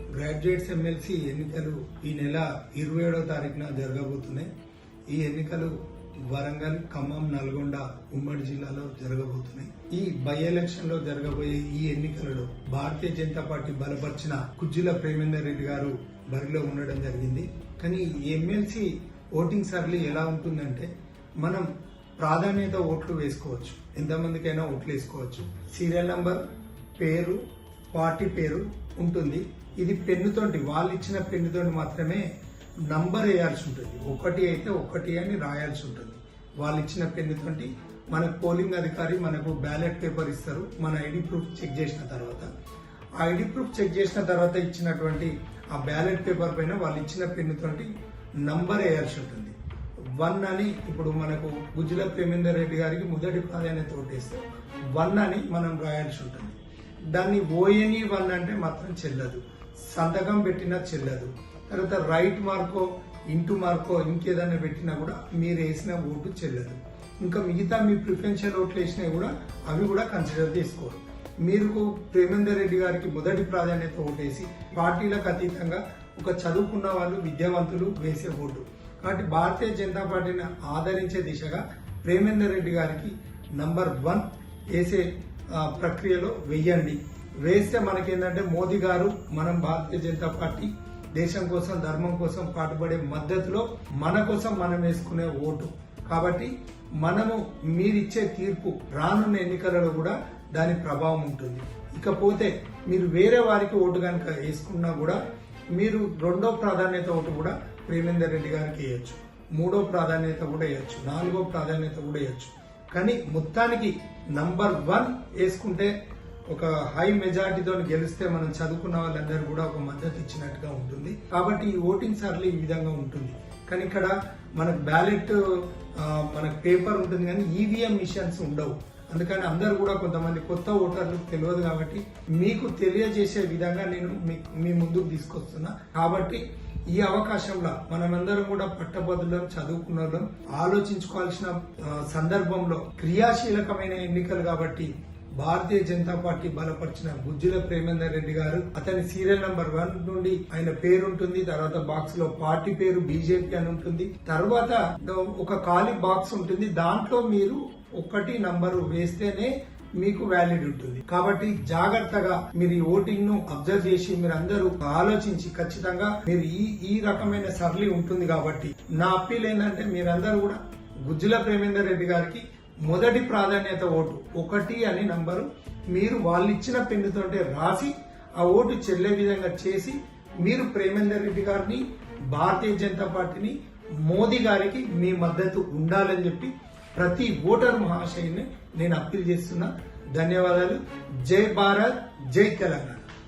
Graduates MLC ఎన్నికలు ఈ నెల ఇరవై ఏడో తారీఖున జరగబోతున్నాయి. ఈ ఎన్నికలు వరంగల్ ఖమ్మం నల్గొండ ఉమ్మడి జిల్లాలో జరగబోతున్నాయి. ఈ బై ఎలక్షన్లో జరగబోయే ఈ ఎన్నికలలో భారతీయ జనతా పార్టీ బలపరిచిన కుజ్జుల ప్రేమేందర్ రెడ్డి గారు బరిలో ఉండడం జరిగింది. కానీ ఎమ్మెల్సీ ఓటింగ్ సర్లీ ఎలా ఉంటుందంటే మనం ప్రాధాన్యత ఓట్లు వేసుకోవచ్చు. ఎంతమందికైనా ఓట్లు వేసుకోవచ్చు. సీరియల్ నంబర్ పేరు పార్టీ పేరు ఉంటుంది. ఇది పెన్నుతోటి వాళ్ళు ఇచ్చిన పెన్నుతోటి మాత్రమే నంబర్ వేయాల్సి ఉంటుంది. ఒకటి అయితే ఒకటి అని రాయాల్సి ఉంటుంది. వాళ్ళు ఇచ్చిన పెన్నుతోటి మన పోలింగ్ అధికారి మనకు బ్యాలెట్ పేపర్ ఇస్తారు. మన ఐడి ప్రూఫ్ చెక్ చేసిన తర్వాత. ఆ ఐడి ప్రూఫ్ చెక్ చేసిన తర్వాత ఇచ్చినటువంటి ఆ బ్యాలెట్ పేపర్ పైన వాళ్ళు ఇచ్చిన పెన్నుతోటి నంబర్ వేయాల్సి ఉంటుంది. వన్ అని ఇప్పుడు మనకు గుజ్జుల ప్రేమేందర్ రెడ్డి గారికి మొదటి ప్రాధాన్యత ఓటేస్తే వన్ అని మనం రాయాల్సి ఉంటుంది. దాన్ని ఓఎన్ఈ వన్ అంటే మాత్రం చెల్లదు. సంతకం పెట్టినా చెల్లదు. తర్వాత రైట్ మార్కో ఇంటూ మార్కో ఇంకేదైనా పెట్టినా కూడా మీరు వేసిన ఓటు చెల్లదు. ఇంకా మిగతా మీ ప్రిఫరెన్షియల్ ఓట్లు వేసినవి కూడా అవి కూడా కన్సిడర్ చేసుకోరు. మీరు ప్రేమేందర్ రెడ్డి గారికి మొదటి ప్రాధాన్యత ఓటేసి పార్టీలకు అతీతంగా ఒక చదువుకున్న వాళ్ళు విద్యావంతులు వేసే ఓటు. కాబట్టి భారతీయ జనతా పార్టీని ఆదరించే దిశగా ప్రేమేందర్ రెడ్డి గారికి నంబర్ వన్ వేసే ప్రక్రియలో వెయ్యండి. వేస్తే మనకేంటంటే మోదీ గారు మనం భారతీయ జనతా పార్టీ దేశం కోసం ధర్మం కోసం పాటుపడే మద్దతులో మన కోసం మనం వేసుకునే ఓటు. కాబట్టి మనము మీరిచ్చే తీర్పు రానున్న ఎన్నికలలో కూడా దాని ప్రభావం ఉంటుంది. ఇకపోతే మీరు వేరే వారికి ఓటు కనుక వేసుకున్నా కూడా మీరు రెండో ప్రాధాన్యత ఓటు కూడా ప్రేమేందర్ రెడ్డి గారికి వేయచ్చు. మూడో ప్రాధాన్యత కూడా వేయచ్చు. నాలుగో ప్రాధాన్యత కూడా వేయచ్చు. కానీ మొత్తానికి నంబర్ వన్ వేసుకుంటే ఒక హై మెజారిటీతో గెలిస్తే మనం చదువుకున్న వాళ్ళందరూ కూడా ఒక మద్దతు ఇచ్చినట్టుగా ఉంటుంది. కాబట్టి ఈ ఓటింగ్ సార్లు ఈ విధంగా ఉంటుంది. కానీ ఇక్కడ మనకు బ్యాలెట్ మనకు పేపర్ ఉంటుంది కానీ ఈవీఎం మిషన్స్ ఉండవు. అందుకని అందరు కూడా కొంతమంది కొత్త ఓటర్లు తెలియదు కాబట్టి మీకు తెలియజేసే విధంగా నేను మీ- మీ ముందుకు తీసుకొస్తున్నా. కాబట్టి ఈ అవకాశంలో మనమందరం కూడా పట్టభద్రులం చదువుకున్న ఆలోచించుకోవాల్సిన సందర్భంలో క్రియాశీలకమైన ఎన్నికలు కాబట్టి భారతీయ జనతా పార్టీ బలపరిచిన గుజ్జుల ప్రేమేందర్ రెడ్డి గారు అతని సీరియల్ నంబర్ వన్ నుండి ఆయన పేరు ఉంటుంది తర్వాత బాక్స్లో పార్టీ పేరు బీజేపీ అని ఉంటుంది. తర్వాత ఒక ఖాళీ బాక్స్ ఉంటుంది. దాంట్లో మీరు ఒకటి నంబరు వేస్తేనే మీకు వ్యాలిడ్ ఉంటుంది. కాబట్టి జాగ్రత్తగా మీరు ఈ ఓటింగ్ను అబ్జర్వ్ చేసి మీరు అందరూ ఆలోచించి ఖచ్చితంగా మీరు ఈ ఈ రకమైన సరళి ఉంటుంది కాబట్టి నా అప్పీల్ ఏంటంటే మీరందరూ కూడా గుజ్జుల ప్రేమేందర్ రెడ్డి గారికి మొదటి ప్రాధాన్యత ఓటు ఒకటి అని నంబరు మీరు వాళ్ళు ఇచ్చిన పెన్నుతోటే రాసి ఆ ఓటు చెల్లే విధంగా చేసి మీరు ప్రేమేందర్ రెడ్డి గారిని భారతీయ జనతా పార్టీని మోదీ గారికి మీ మద్దతు ఉండాలని చెప్పి ప్రతి ఓటర్ మహాశయుని నేను అప్పీల్ చేస్తున్నా. ధన్యవాదాలు. జై భారత్ జై తెలంగాణ.